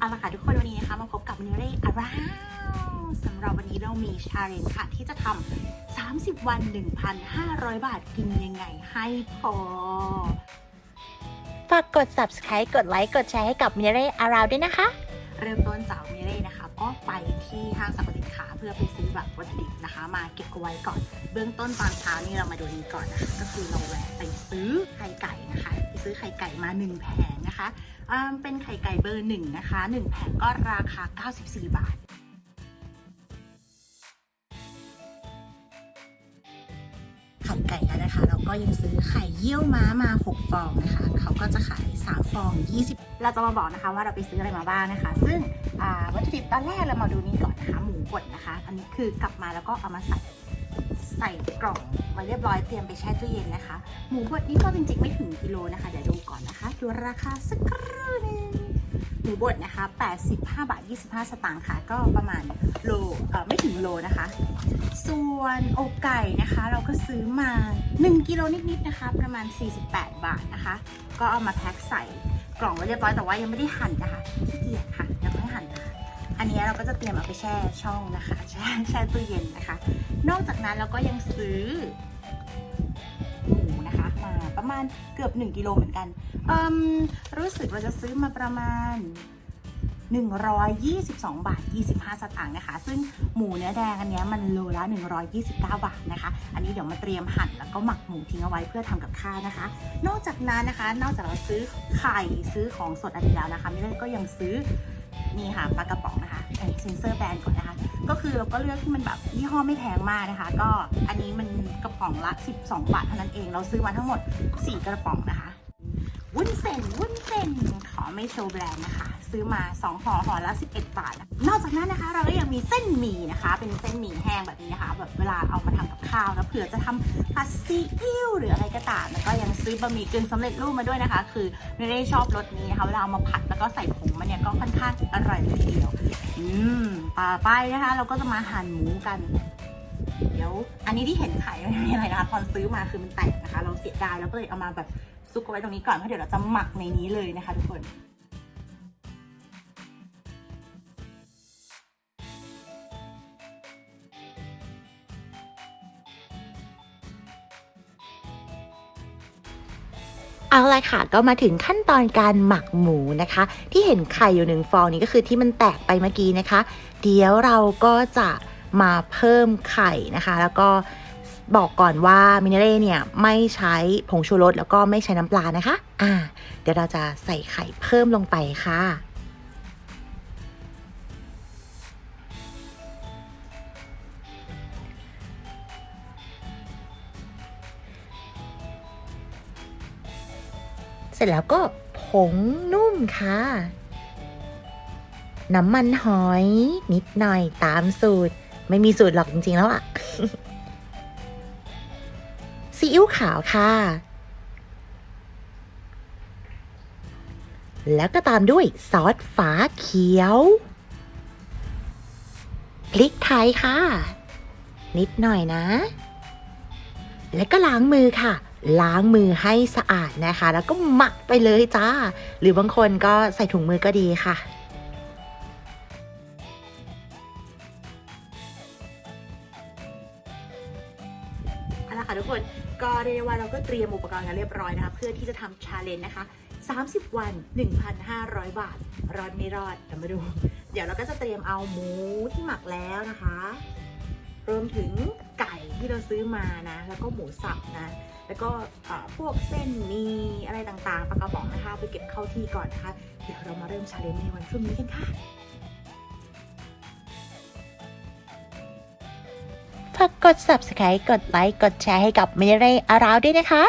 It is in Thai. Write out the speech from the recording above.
เอาละค่ะทุกคนวันนี้นะคะมาพบกับนิเร่อาราวสำหรับวันนี้เรามีชาเลนจ์ค่ะ ที่จะทำ30 วัน 1,500 บาทกินยังไงให้พอฝากกด subscribe กดไลค์กดแชร์ให้กับมิเรอาราวด้วยนะคะ เริ่มต้นจากนิเร่นะคะ ก็ไปที่ห้างสรรพสินค้าเพื่อไปซื้อแบบวัตถุดิบนะคะ มาเก็บเอาไว้ก่อน เบื้องต้นตอนเช้านี่เรามาดูนี้ก่อนนะคะก็คือเราแวะไปซื้อไข่ไก่ ซื้อไข่ไก่มา 1 แผงนะคะเป็นไข่ไก่เบอร์หนึ่งนะคะหนึ่งแผงก็ราคา 94 บาทไข่ไก่แล้วนะคะเราก็ยังซื้อไข่เยี่ยวม้ามา 6 ฟองนะคะเขาก็จะขาย 3 ฟอง 20 เราจะมาบอกนะคะว่าเราไปซื้ออะไรมาบ้างนะคะ ซึ่งวัตถุดิบตอนแรกเรามาดูนี้ก่อนนะคะหมูบดนะคะ อันนี้คือกลับมาแล้วก็เอามาใส่ ใส่กล่องมาเรียบร้อยเตรียมไปแช่ตู้เย็นนะคะ หมูบดนี่ก็จริงๆไม่ถึงกิโลนะคะ เดี๋ยวดูก่อนนะคะ ดูราคาสักครู่หนึงหมูบดนะคะ 85 บาท 25 สตางค์ค่ะ ก็ประมาณโลเอ่อไม่ถึงโลนะคะ ส่วนอกไก่นะคะ เราก็ซื้อมา 1 กิโลนิดๆนะคะ ประมาณ 48 บาทนะคะ ก็เอามาแพ็คใส่กล่องไว้เรียบร้อยแต่ว่ายังไม่ได้หั่นนะคะขี้เกียจค่ะเดี๋ยวค่หั่นอันนี้เราก็จะเตรียมเอาไปแช่ช่องนะคะ แช่แช่ตู้เย็นนะคะ นอกจากนั้นเราก็ยังซื้อหมูนะคะมาประมาณเกือบ 1 กิโลเหมือนกันเอิมรู้สึกเราจะซื้อมาประมาณ 122 บาท 25 สตางค์นะคะ ซึ่งหมูเนื้อแดงอันนี้มันโลละ 129 บาทนะคะ อันนี้เดี๋ยวมาเตรียมหั่นแล้วก็หมักหมูทิ้งเอาไว้เพื่อทำกับข้าวนะคะ นอกจากนั้นนะคะ นอกจากเราซื้อไข่ซื้อของสดอันนี้แล้วนะคะม่ได้ก็ยังซื้อ นี่ค่ะปลากระป๋องนะคะเซนเซอร์แบรนด์ก่อนนะคะ ก็คือเราก็เลือกที่มันแบบยี่ห้อไม่แพงมากนะคะ ก็อันนี้มันกระป๋องละ 12 บาทเท่านั้นเอง เราซื้อมาทั้งหมด 4 กระป๋องนะคะ วุ้นเส้นวุ้นเส้นขอไม่โชว์แบรนด์นะคะ ซื้อมา 2ห่อห่อละ 11 บาท นอกจากนั้นนะคะ เราก็ยังมีเส้นหมี่นะคะ เป็นเส้นหมี่แห้งแบบนี้นะคะแบบเวลาเอามาทำกับข้าวแล้วเผื่อจะทำผัดซีอิ๊วหรืออะไรก็ตามแล้วก็ยังซื้อบะหมี่กึ่งสำเร็จรูปมาด้วยนะคะ คือไม่ได้ชอบรสนี้นะคะเวลาเอามาผัดแล้วก็ใส่ผงมันเนี่ยก็ค่อนข้างอร่อยเลยทีเดียวอืมต่อไปนะคะ เราก็จะมาหั่นหมูกันเดี๋ยวอันนี้ที่เห็นไข่ไม่มีอะไรนะคะตอนซื้อมาคือมันแตกนะคะ เราเสียดายเราก็เลยเอามาแบบ ซุกเอาไว้ตรงนี้ก่อนเพราะเดี๋ยวเราจะหมักในนี้เลยนะคะทุกคนเอาละค่ะก็มาถึงขั้นตอนการหมักหมูนะคะ ที่เห็นไข่อยู่หนึ่งฟองนี้ก็คือที่มันแตกไปเมื่อกี้นะคะ เดี๋ยวเราก็จะมาเพิ่มไข่นะคะ แล้วก็ บอกก่อนว่ามินเร่เนี่ยไม่ใช้ผงชูรสแล้วก็ไม่ใช้น้ำปลานะคะ อ่า เดี๋ยวเราจะใส่ไข่เพิ่มลงไปค่ะเสร็จแล้วก็ผงนุ่มค่ะ น้ำมันหอยนิดหน่อยตามสูตร ไม่มีสูตรหรอกจริงๆแล้วอะ ซีอิ๊วขาวค่ะ แล้วก็ตามด้วยซอสฝาเขียว พริกไทยค่ะ นิดหน่อยนะ แล้วก็ล้างมือค่ะ ล้างมือให้สะอาดนะคะ แล้วก็หมักไปเลยจ้า หรือบางคนก็ใส่ถุงมือก็ดีค่ะ ค่ะทุกคนก็เรียกว่าเราก็เตรียมอุปกรณ์กันเรียบร้อยนะคะ เพื่อที่จะทำชาเลนจ์นะคะ 30 วัน 1,500 บาท รอดไม่รอดเดี๋ยวมาดู เดี๋ยวเราก็จะเตรียมเอาหมูที่หมักแล้วนะคะ รวมถึงไก่ที่เราซื้อมานะ แล้วก็หมูสับนะแล้วก็พวกเส้นมีอะไรต่างๆปลากระป๋องนะคะ ไปเก็บเข้าที่ก่อนนะคะ เดี๋ยวเรามาเริ่มชาเลนจ์ในวันพรุ่งนี้กันค่ะ ฝากกด subscribe กดไลค์ กดแชร์ให้กับมิเรอาราวด้วยนะคะ